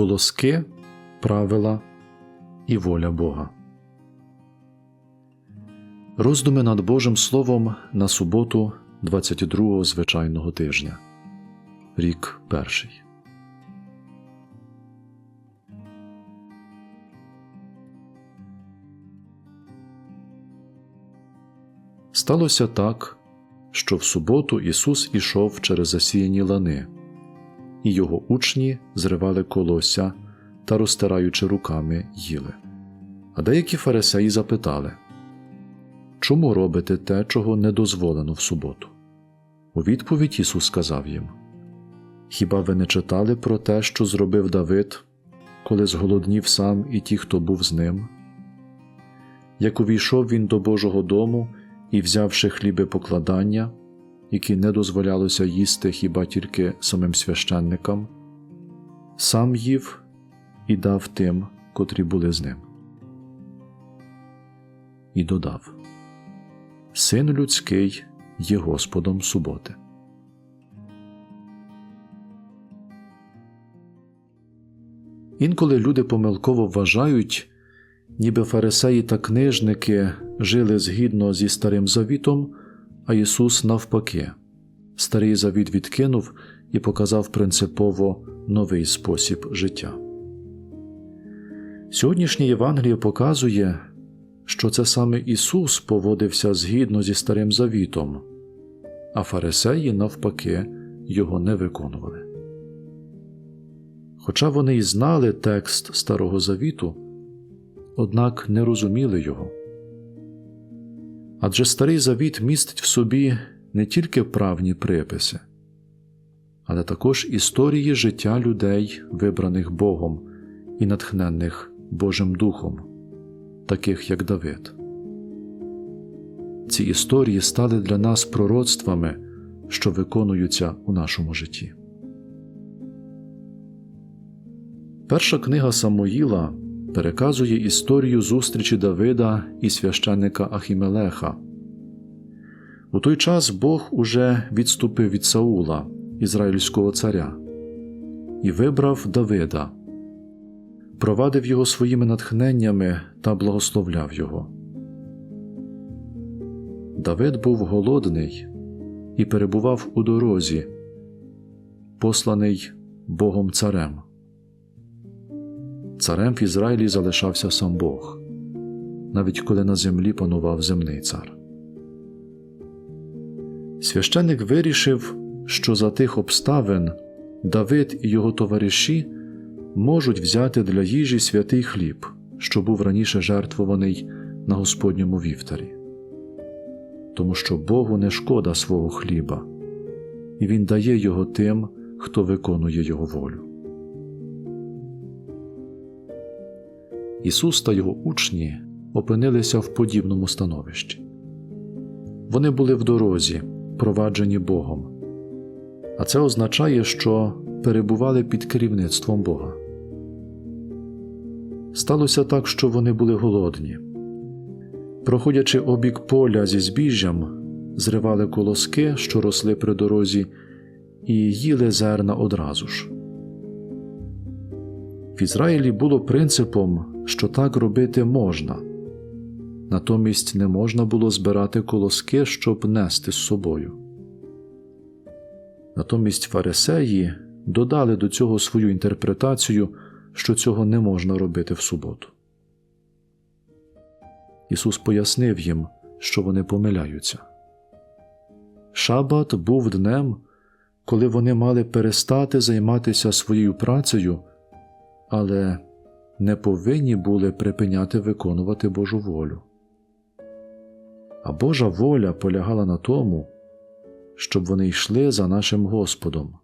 колоски, правила і воля Бога. Роздуми над Божим Словом на суботу 22-го звичайного тижня. Рік перший. Сталося так, що в суботу Ісус ішов через засіяні лани, і його учні зривали колося та, розтираючи руками, їли. А деякі фарисеї запитали Чому робите те, чого не дозволено в суботу? У відповідь Ісус сказав їм Хіба ви не читали про те, що зробив Давид, коли зголоднів сам і ті, хто був з ним? Як увійшов він до Божого дому і, взявши хліби покладання, які не дозволялося їсти хіба тільки самим священникам, сам їв і дав тим, котрі були з ним. І додав Син людський є Господом суботи. Інколи люди помилково вважають, ніби фарисеї та книжники жили згідно зі Старим Завітом, а Ісус навпаки, Старий Завіт відкинув і показав принципово новий спосіб життя. Сьогоднішнє Євангеліє показує, що це саме Ісус поводився згідно зі Старим Завітом, а фарисеї, навпаки, його не виконували. Хоча вони й знали текст Старого Завіту, однак не розуміли його. Адже Старий Завіт містить в собі не тільки правні приписи, але також історії життя людей, вибраних Богом і натхненних Божим Духом, таких як Давид. Ці історії стали для нас пророцтвами, що виконуються у нашому житті. Перша книга Самоїла переказує історію зустрічі Давида і священника Ахімелеха. У той час Бог уже відступив від Саула, ізраїльського царя, і вибрав Давида, провадив його своїми натхненнями та благословляв його. Давид був голодний і перебував у дорозі, посланий Богом царем. Царем в Ізраїлі залишався сам Бог, навіть коли на землі панував земний цар. Священник вирішив, що за тих обставин Давид і його товариші можуть взяти для їжі святий хліб, що був раніше жертвований на Господньому вівтарі. Тому що Богу не шкода свого хліба, і Він дає його тим, хто виконує Його волю. Ісус та його учні опинилися в подібному становищі. Вони були в дорозі, проваджені Богом, а це означає, що перебували під керівництвом Бога. Сталося так, що вони були голодні. Проходячи обік поля зі збіжжям, зривали колоски, що росли при дорозі, і їли зерна одразу ж. В Ізраїлі було принципом, що так робити можна, натомість не можна було збирати колоски, щоб нести з собою. Натомість фарисеї додали до цього свою інтерпретацію, що цього не можна робити в суботу. Ісус пояснив їм, що вони помиляються. Шабат був днем, коли вони мали перестати займатися своєю працею, але не повинні були припиняти виконувати Божу волю. А Божа воля полягала на тому, щоб вони йшли за нашим Господом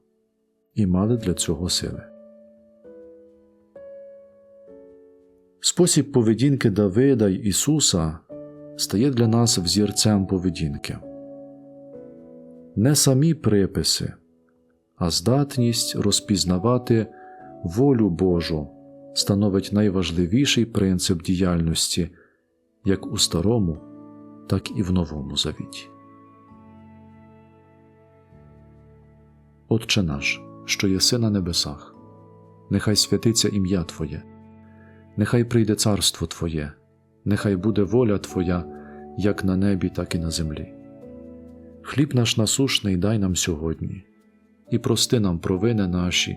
і мали для цього сили. Спосіб поведінки Давида й Ісуса стає для нас взірцем поведінки. Не самі приписи, а здатність розпізнавати волю Божу становить найважливіший принцип діяльності як у Старому, так і в Новому Завіті. Отче наш, що єси на небесах, нехай святиться ім'я Твоє, нехай прийде царство Твоє, нехай буде воля Твоя, як на небі, так і на землі. Хліб наш насушний дай нам сьогодні, і прости нам провини наші,